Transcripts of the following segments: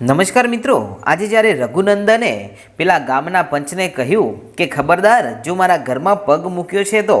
નમસ્કાર મિત્રો, આજે જ્યારે રઘુનંદને પેલા ગામના પંચને કહ્યું કે, ખબરદાર, જો મારા ઘરમાં પગ મૂક્યો છે તો?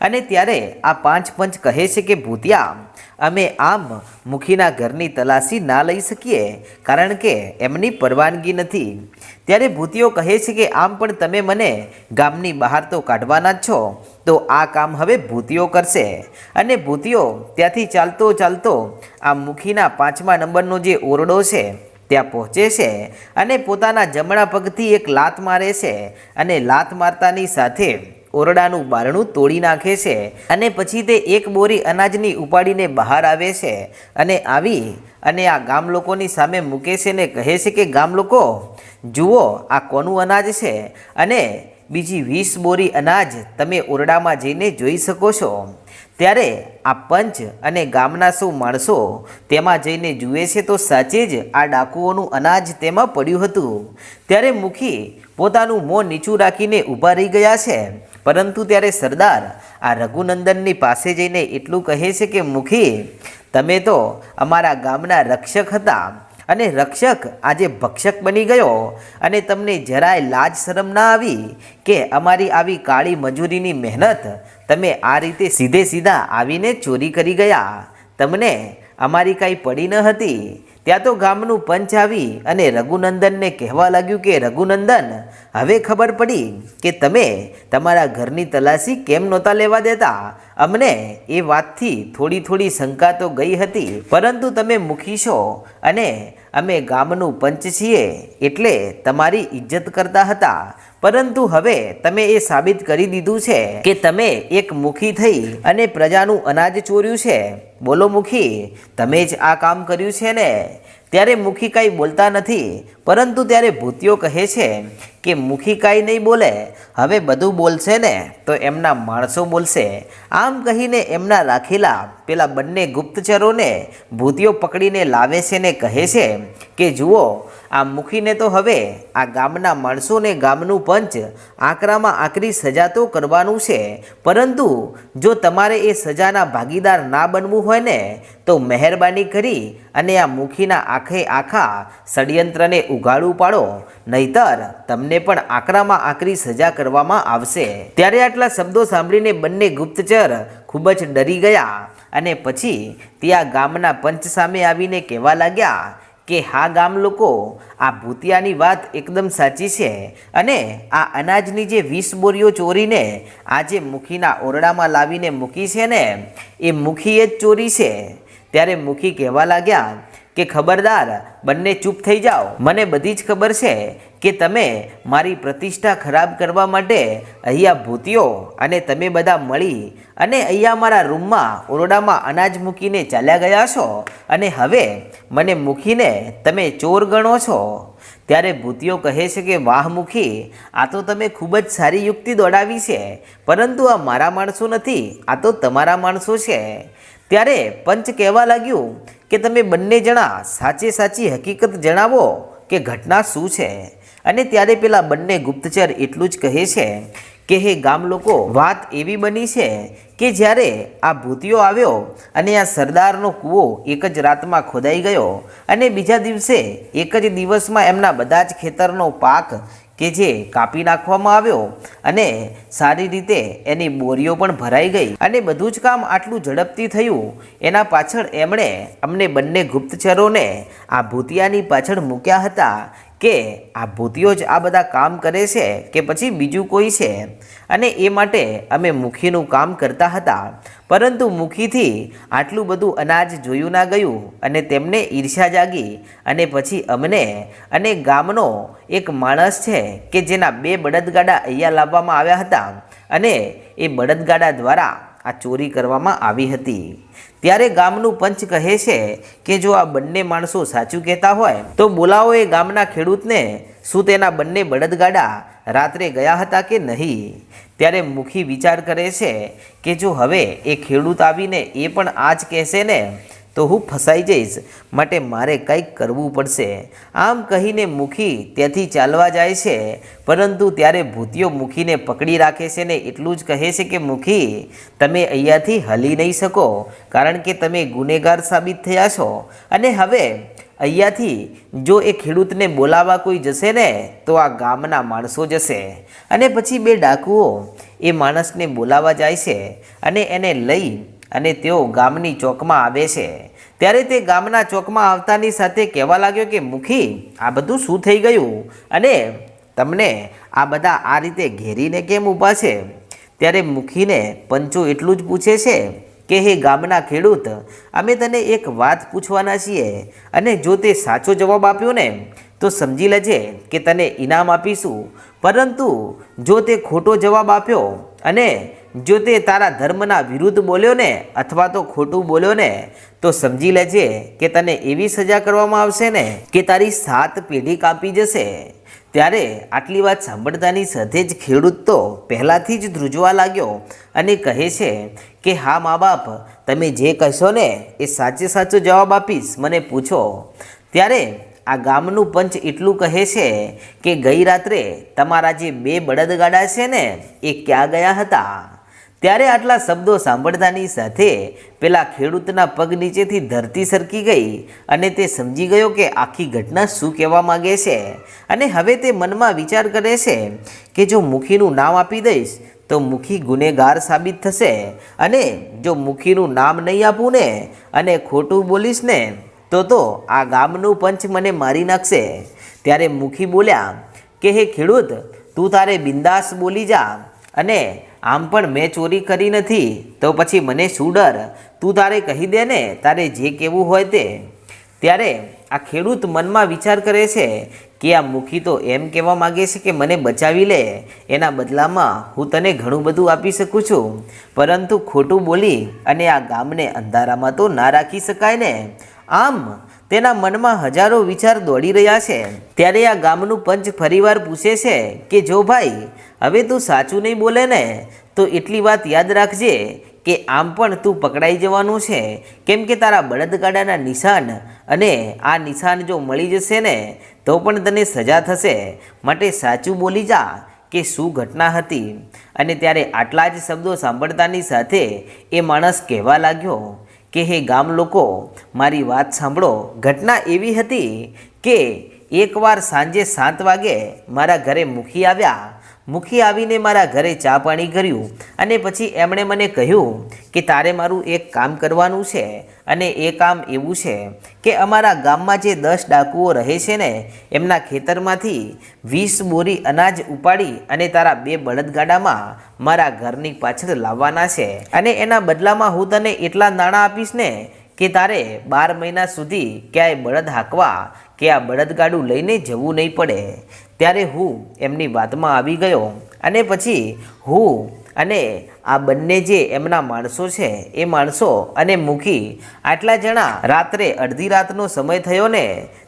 અને ત્યારે આ પાંચ પંચ કહે છે કે, ભૂતિયા, અમે આમ મુખીના ઘરની તલાશી ના લઈ શકીએ, કારણ કે એમની પરવાનગી નથી. ત્યારે ભૂતિયો કહે છે કે, આમ પણ તમે મને ગામની બહાર તો કાઢવાના જ છો, તો આ કામ હવે ભૂતિયો કરશે. અને ભૂતિયો ત્યાંથી ચાલતો ચાલતો આ મુખીના પાંચમા નંબરનો જે ઓરડો છે ત્યાં પહોંચે છે અને પોતાના જમણા પગથી એક લાત મારે છે અને લાત મારતાની સાથે ઓરડાનું બારણું તોડી નાખે છે અને પછી તે એક બોરી અનાજની ઉપાડીને બહાર આવે છે અને આવી અને આ ગામ લોકોની સામે મૂકે છે ને કહે છે કે, ગામ લોકો, જુઓ આ કોનું અનાજ છે અને બીજી વીસ બોરી અનાજ તમે ઓરડામાં જઈને જોઈ શકો છો. ત્યારે આ પંચ અને ગામના સૌ માણસો તેમાં જઈને જુએ છે તો સાચે જ આ ડાકુઓનું અનાજ તેમાં પડ્યું હતું. ત્યારે મુખી પોતાનું મોં નીચું રાખીને ઊભા રહી ગયા છે. પરંતુ ત્યારે સરદાર આ રઘુનંદનની પાસે જઈને એટલું કહે છે કે, મુખી, તમે તો અમારા ગામના રક્ષક હતા. અને રક્ષક આજે ભક્ષક બની ગયો અને તમને જરાય લાજ શરમ ના આવી કે અમારી આવી કાળી મજૂરીની મહેનત તમે આ રીતે સીધે સીધા આવીને ચોરી કરી ગયા. તમને અમારી કાંઈ પડી ન હતી. ત્યાં તો ગામનું પંચ આવી અને રઘુનંદનને કહેવા લાગ્યું કે, રઘુનંદન, હવે ખબર પડી કે તમે તમારા ઘરની તલાશી કેમ નહોતા લેવા દેતા? અમને એ વાતથી થોડી થોડી શંકા તો ગઈ હતી, પરંતુ તમે મૂકી છો અને અમે ગામનું પંચ છીએ એટલે તમારી ઇજ્જત કરતા હતા. પરંતુ હવે તમે એ સાબિત કરી દીધું છે કે તમે એક મુખી થઈ અને પ્રજાનું અનાજ ચોર્યું છે. બોલો મુખી, તમે જ આ કામ કર્યું છે ને? ત્યારે મુખીકાઈ બોલતા નથી, પરંતુ ત્યારે ભૂતિયો કહે છે કે મુખીકાઈ નહીં બોલે, હવે બધું બોલશે ને, તો એમના માણસો બોલશે. આમ કહીને એમના રાખેલા પેલા બંને ગુપ્તચરોને ભૂતિયો પકડીને લાવે છે ને કહે છે કે જુઓ આ મુખીને તો હવે આ ગામના માણસોને ગામનું પંચ આકરામાં આકરી સજા તો કરવાનું છે. પરંતુ જો તમારે એ સજાના ભાગીદાર ના બનવું હોય ને, તો મહેરબાની કરી અને આ મુખીના આખે આખા ષડયંત્રને ઉઘાડું પાડો, નહીતર તમને પણ આકરામાં આકરી સજા કરવામાં આવશે. ત્યારે આટલા શબ્દો સાંભળીને બંને ગુપ્તચર ખૂબ જ ડરી ગયા અને પછી ત્યાં ગામના પંચ સામે આવીને કહેવા લાગ્યા કે હા ગામ લોકો, આ ભૂતિયાની વાત એકદમ સાચી છે અને આ અનાજની જે વીસ બોરીઓ ચોરીને આ જે મુખીના ઓરડામાં લાવીને મૂકી છે ને, એ મુખીએ જ ચોરી છે. ત્યારે મુખી કહેવા લાગ્યા કે ખબરદાર, બંને ચૂપ થઈ જાઓ. મને બધી જ ખબર છે કે તમે મારી પ્રતિષ્ઠા ખરાબ કરવા માટે અહીંયા ભૂતિઓ અને તમે બધા મળી અને અહીંયા મારા રૂમમાં, ઓરડામાં અનાજ મૂકીને ચાલ્યા ગયા છો અને હવે મને મૂકીને તમે ચોર ગણો છો. ત્યારે ભૂતિઓ કહે છે કે, વાહ મુખી, આ તો તમે ખૂબ જ સારી યુક્તિ દોડાવી છે, પરંતુ આ મારા માણસો નથી, આ તો તમારા માણસો છે. ત્યારે પંચ કહેવા લાગ્યું કે તમે બંને જણા સાચે સાચી હકીકત જણાવો કે ઘટના શું છે? અને ત્યારે પેલા બંને ગુપ્તચર એટલું જ કહે છે કે હે ગામ લોકો, વાત એવી બની છે કે જ્યારે આ ભૂતિયો આવ્યો અને આ સરદારનો કૂવો એક જ રાતમાં ખોદાઈ ગયો અને બીજા દિવસે એક જ દિવસમાં એમના બધા જ ખેતરનો પાક કે જે કાપી નાખવામાં આવ્યો અને સારી રીતે એની બોરીઓ પણ ભરાઈ ગઈ અને બધું જ કામ આટલું ઝડપથી થયું, એના પાછળ એમણે અમને બંને ગુપ્તચરોને આ ભૂતિયાની પાછળ મૂક્યા હતા. કે આ ભૂતિઓ જ આ બધા કામ કરે છે કે પછી બીજું કોઈ છે? અને એ માટે અમે મુખીનું કામ કરતા હતા. પરંતુ મુખીથી આટલું બધું અનાજ જોયું ના ગયું અને તેમને ઈર્ષા જાગી અને પછી અમને અને ગામનો એક માણસ છે કે જેના બે બળદગાડા અહીંયા લાવવામાં આવ્યા હતા અને એ બળદગાડા દ્વારા આ ચોરી કરવામાં આવી હતી. ત્યારે ગામનું પંચ કહે છે કે જો આ બંને માણસો સાચું કહેતા હોય, તો બોલાવો એ ગામના ખેડૂતને શું તેના બંને બળદગાડા રાત્રે ગયા હતા કે નહીં? ત્યારે મુખી વિચાર કરે છે કે જો હવે એ ખેડૂત આવીને એ પણ આ જ કહેશે ને તો હું ફસાઈ જઈશ. માટે મારે કંઈક કરવું પડશે. આમ કહીને મુખી ત્યાંથી ચાલવા જાય છે. પરંતુ ત્યારે ભૂતિયો મુખીને પકડી રાખે છે ને એટલું જ કહે છે કે, મુખી, તમે અહીંયાથી હલી નહીં શકો, કારણ કે તમે ગુનેગાર સાબિત થયા છો. અને હવે અહીંયાથી જો એ ખેડૂતને બોલાવવા કોઈ જશે ને, તો આ ગામના માણસો જશે. અને પછી બે ડાકુઓ એ માણસને બોલાવવા જાય છે. અને એને લઈ અને તેઓ ગામની ચોકમાં આવે છે. ત્યારે તે ગામના ચોકમાં આવતાની સાથે કહેવા લાગ્યો કે, મુખી, આ બધું શું થઈ ગયું? અને તમને આ બધા આ રીતે ઘેરીને કેમ ઊભા છે? ત્યારે મુખીને પંચો એટલું જ પૂછે છે કે, હે ગામના ખેડૂત, અમે તને એક વાત પૂછવાના છીએ. અને જો તે સાચો જવાબ આપ્યો ને, તો સમજી લેજે કે તને ઇનામ આપીશું. પરંતુ જો તે ખોટો જવાબ આપ્યો અને જો તે તારા ધર્મના વિરુદ્ધ બોલ્યો ને અથવા તો ખોટું બોલ્યો ને, તો સમજી લેજે કે તને એવી સજા કરવામાં આવશે ને કે તારી સાત પેઢી કાપી જશે. ત્યારે આટલી વાત સાંભળતાની સાથે જ ખેડૂત તો પહેલાંથી જ ધ્રુજવા લાગ્યો અને કહે છે કે, હા મા બાપ તમે જે કહેશો ને એ સાચે સાચો જવાબ આપીશ. મને પૂછો. ત્યારે આ ગામનું પંચ એટલું કહે છે કે, ગઈ રાત્રે તમારા જે બે બળદગાડા છે ને, એ ક્યાં ગયા હતા? ત્યારે આટલા શબ્દો સાંભળતાની સાથે પેલા ખેડૂતના પગ નીચેથી ધરતી સરકી ગઈ અને તે સમજી ગયો કે આખી ઘટના શું કહેવા માગે છે. અને હવે તે મનમાં વિચાર કરે છે કે જો મુખીનું નામ આપી દઈશ, તો મુખી ગુનેગાર સાબિત થશે. અને જો મુખીનું નામ નહીં આપું ને અને ખોટું બોલીશ ને, તો તો આ ગામનું પંચ મને મારી નાખશે. ત્યારે મુખી બોલ્યા, કે હે ખેડૂત, તું તારે બિંદાસ બોલી જા અને આમ પણ મેં ચોરી કરી નથી, તો પછી મને શું ડર? તું તારે કહી દે ને, તારે જે કહેવું હોય તે. ત્યારે આ ખેડૂત મનમાં વિચાર કરે છે કે આ મુખી તો એમ કહેવા માગે છે કે મને બચાવી લે, એના બદલામાં હું તને ઘણું બધું આપી શકું છું. પરંતુ ખોટું બોલી અને આ ગામને અંધારામાં તો ના રાખી શકાય ને. આમ, તેના મનમાં હજારો વિચાર દોડી રહ્યા છે. ત્યારે આ ગામનું પંચ ફરીવાર પૂછે છે કે, જો ભાઈ, હવે તું સાચું નહીં બોલે ને, તો એટલી વાત યાદ રાખજે કે આમ પણ તું પકડાઈ જવાનું છે. કેમ કે તારા બળદગાડાના નિશાન અને આ નિશાન જો મળી જશે ને, તો પણ તને સજા થશે. માટે સાચું બોલી જા કે શું ઘટના હતી. અને ત્યારે આટલા જ શબ્દો સાંભળતાની સાથે એ માણસ કહેવા લાગ્યો કે હે ગામ લોકો, મારી વાત સાંભળો. ઘટના એવી હતી કે એકવાર સાંજે સાત વાગે મારા ઘરે મૂકી આવ્યા મુખી આવીને મારા ઘરે ચા પાણી કર્યું અને પછી એમણે મને કહ્યું કે તારે મારું એક કામ કરવાનું છે અને એ કામ એવું છે કે અમારા ગામમાં જે દસ ડાકુઓ રહે છે ને, એમના ખેતરમાંથી વીસ બોરી અનાજ ઉપાડી અને તારા બે બળદગાડામાં મારા ઘરની પાછળ લાવવાના છે. અને એના બદલામાં હું તને એટલા નાણાં આપીશ ને કે તારે બાર મહિના સુધી ક્યાંય બળદ હાંકવા કે આ બળદગાડું લઈને જવું નહીં પડે. ત્યારે હું એમની વાતમાં આવી ગયો અને પછી હું અને આ બંને જે એમના માણસો છે, એ માણસો અને મૂકી આટલા જણા રાત્રે અડધી રાતનો સમય થયો ને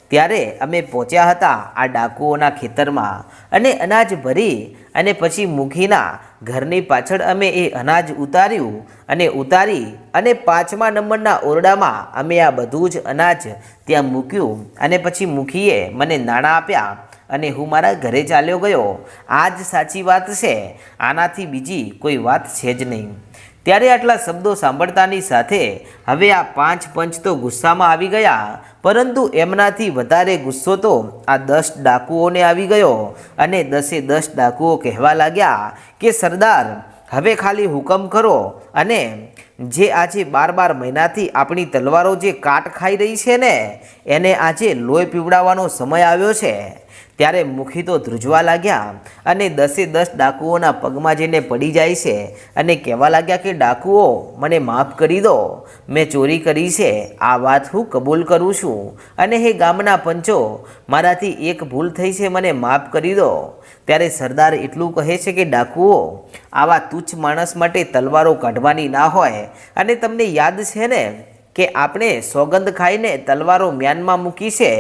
ત્યારે અમે પહોંચ્યા હતા આ ડાકુઓના ખેતરમાં અને અનાજ ભરી અને પછી મુખીના ઘરની પાછળ અમે એ અનાજ ઉતાર્યું અને ઉતારી અને પાંચમા નંબરના ઓરડામાં અમે આ બધું જ અનાજ ત્યાં મૂક્યું અને પછી મુખીએ મને નાણાં આપ્યા અને હું મારા ઘરે ચાલ્યો ગયો. આ જ સાચી વાત છે. આનાથી બીજી કોઈ વાત છે જ નહીં. ત્યારે આટલા શબ્દો સાંભળતાની સાથે હવે આ પાંચ પંચ તો ગુસ્સામાં આવી ગયા. પરંતુ એમનાથી વધારે ગુસ્સો તો આ દસ ડાકુઓને આવી ગયો. અને દસે દસ ડાકુઓ કહેવા લાગ્યા કે, સરદાર, હવે ખાલી હુકમ કરો. અને જે આજે બાર બાર મહિનાથી આપણી તલવારો જે કાટ ખાઈ રહી છે ને, એને આજે લોહી પીવડાવવાનો સમય આવ્યો છે. ત્યારે મુખી તો ધ્રુજવા લાગ્યા અને દસે દસ ડાકુઓના પગમાં જઈને પડી જાય છે અને કહેવા લાગ્યા કે, ડાકુઓ, મને માફ કરી દો. મેં ચોરી કરી છે. આ વાત હું કબૂલ કરું છું. અને હે ગામના પંચો, મારાથી એક ભૂલ થઈ છે, મને માફ કરી દો. ત્યારે સરદાર એટલું કહે છે કે, ડાકુઓ, આવા તુચ્છ માણસ માટે તલવારો કાઢવાની ના હોય. અને તમને યાદ છે ને કે આપણે સોગંદ ખાઈને તલવારો મ્યાનમાં મૂકી છે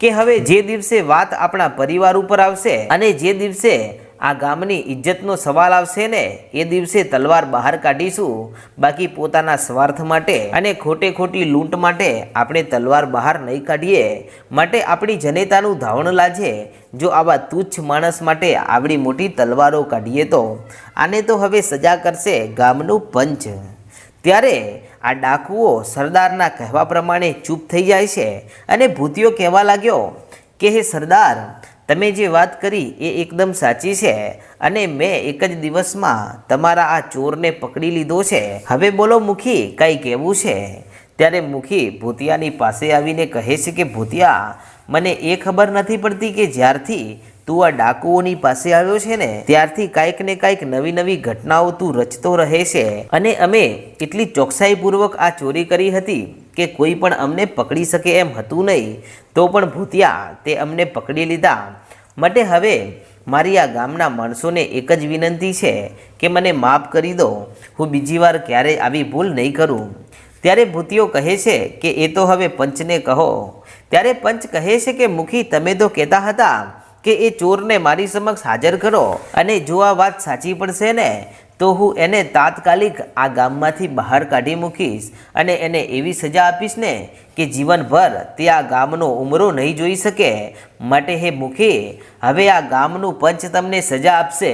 કે હવે જે દિવસે વાત આપણા પરિવાર ઉપર આવશે અને જે દિવસે આ ગામની ઇજ્જતનો સવાલ આવશે ને, એ દિવસે તલવાર બહાર કાઢીશું બાકી પોતાના સ્વાર્થ માટે અને ખોટે ખોટી લૂંટ માટે આપણે તલવાર બહાર નહીં કાઢીએ. માટે આપણી જનેતાનું ધાવણ લાજે જો આવા તુચ્છ માણસ માટે આવડી મોટી તલવારો કાઢીએ તો. આને તો હવે સજા કરશે ગામનું પંચ. ત્યારે આ ડાકુઓ સરદારના કહેવા પ્રમાણે ચૂપ થઈ જાય છે અને ભૂતિયો કહેવા લાગ્યો, કે હે સરદાર, તમે જે વાત કરી એ એકદમ સાચી છે અને મેં એક જ દિવસમાં તમારા આ ચોરને પકડી લીધો છે. હવે બોલો મુખી, કંઈ કહેવું છે? ત્યારે મુખી ભૂતિયાની પાસે આવીને કહે છે કે, ભૂતિયા, મને એ ખબર નથી પડતી કે જ્યારથી તું આ ડાકુઓની પાસે આવ્યો છે ને, ત્યારથી કાંઈક ને કાંઈક નવી નવી ઘટનાઓ તું રચતો રહે છે. અને અમે એટલી ચોકસાઈપૂર્વક આ ચોરી કરી હતી કે કોઈ પણ અમને પકડી શકે એમ હતું નહીં, તો પણ ભૂતિયા તે અમને પકડી લીધા. માટે હવે મારી આ ગામના માણસોને એક જ વિનંતી છે કે મને માફ કરી દો, હું બીજી વાર ક્યારેય આવી ભૂલ નહીં કરું. ત્યારે ભૂતિયો કહે છે કે એ તો હવે પંચને કહો. ત્યારે પંચ કહે છે કે મુખી તમે તો કહેતા હતા કે એ ચોરને મારી સમક્ષ હાજર કરો અને જો આ વાત સાચી પડશે ને, તો હું એને તાત્કાલિક આ ગામમાંથી બહાર કાઢી મૂકીશ અને એને એવી સજા આપીશ ને કે જીવનભર તે આ ગામનો ઉમરો નહીં જોઈ શકે. માટે હે મુખી, હવે આ ગામનું પંચ તમને સજા આપશે.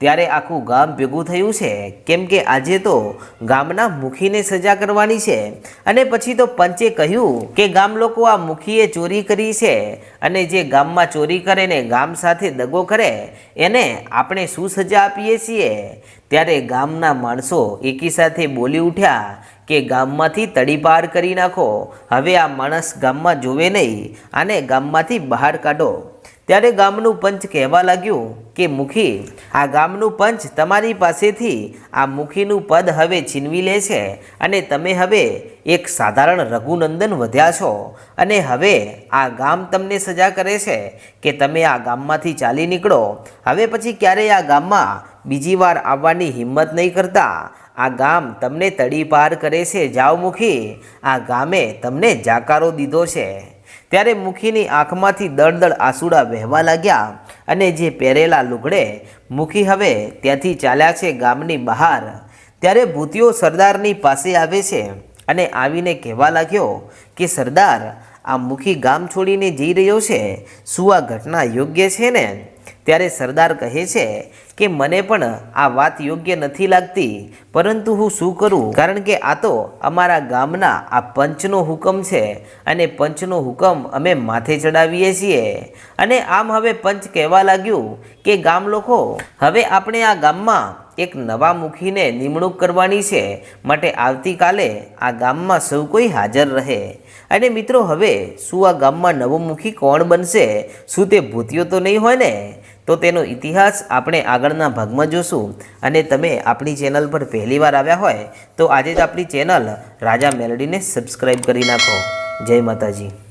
ત્યારે આખું ગામ ભેગું થયું છે. કેમ કે આજે તો ગામના મુખીને સજા કરવાની છે. અને પછી તો પંચે કહ્યું કે ગામ લોકો આ મુખીએ ચોરી કરી છે અને જે ગામમાં ચોરી કરે ને ગામ સાથે દગો કરે, એને આપણે શું સજા આપીએ છીએ? ત્યારે ગામના માણસો એકી સાથે બોલી ઉઠ્યા કે ગામમાંથી તડીપાર કરી નાખો. હવે આ માણસ ગામમાં જોવે નહીં. આને ગામમાંથી બહાર કાઢો. ત્યારે ગામનું પંચ કહેવા લાગ્યું કે, મુખી, આ ગામનું પંચ તમારી પાસેથી આ મુખીનું પદ હવે છીનવી લે છે અને તમે હવે એક સાધારણ રઘુનંદન વધ્યા છો અને હવે આ ગામ તમને સજા કરે છે કે તમે આ ગામમાંથી ચાલી નીકળો. હવે પછી ક્યારેય આ ગામમાં બીજી વાર આવવાની હિંમત નહીં કરતા. આ ગામ તમને તડી પાર કરે છે. જાઓ મુખી, આ ગામે તમને જાકારો દીધો છે. ત્યારે મુખીની આંખમાંથી દળદળ આંસુડા વહેવા લાગ્યા અને જે પહેરેલા લુગડે મુખી હવે ત્યાંથી ચાલ્યા છે ગામની બહાર. ત્યારે ભૂતિયો સરદારની પાસે આવે છે અને આવીને કહેવા લાગ્યો કે, સરદાર આ મુખી ગામ છોડીને જઈ રહ્યો છે, શું આ ઘટના યોગ્ય છે ને? ત્યારે સરદાર કહે છે કે, મને પણ આ વાત યોગ્ય નથી લાગતી, પરંતુ હું શું કરું? કારણ કે આ તો અમારા ગામના આ પંચનો હુકમ છે અને પંચનો હુકમ અમે માથે ચડાવીએ છીએ. અને આમ હવે પંચ કહેવા લાગ્યું કે, ગામ લોકો, હવે આપણે આ ગામમાં એક નવા મુખીને નિમણૂક કરવાની છે. માટે આવતીકાલે આ ગામમાં સૌ કોઈ હાજર રહે. અને મિત્રો, હવે શું આ ગામમાં નવોમુખી કોણ બનશે? શું તે ભૂતિયો તો નહીં હોય ને? તો તેનો ઇતિહાસ આપણે આગળના ભાગમાં જોશું. અને તમે આપણી ચેનલ પર પહેલીવાર આવ્યા હોય, તો આજે જ આપણી ચેનલ રાજા મેલડીને સબસ્ક્રાઈબ કરી નાખો. જય માતાજી.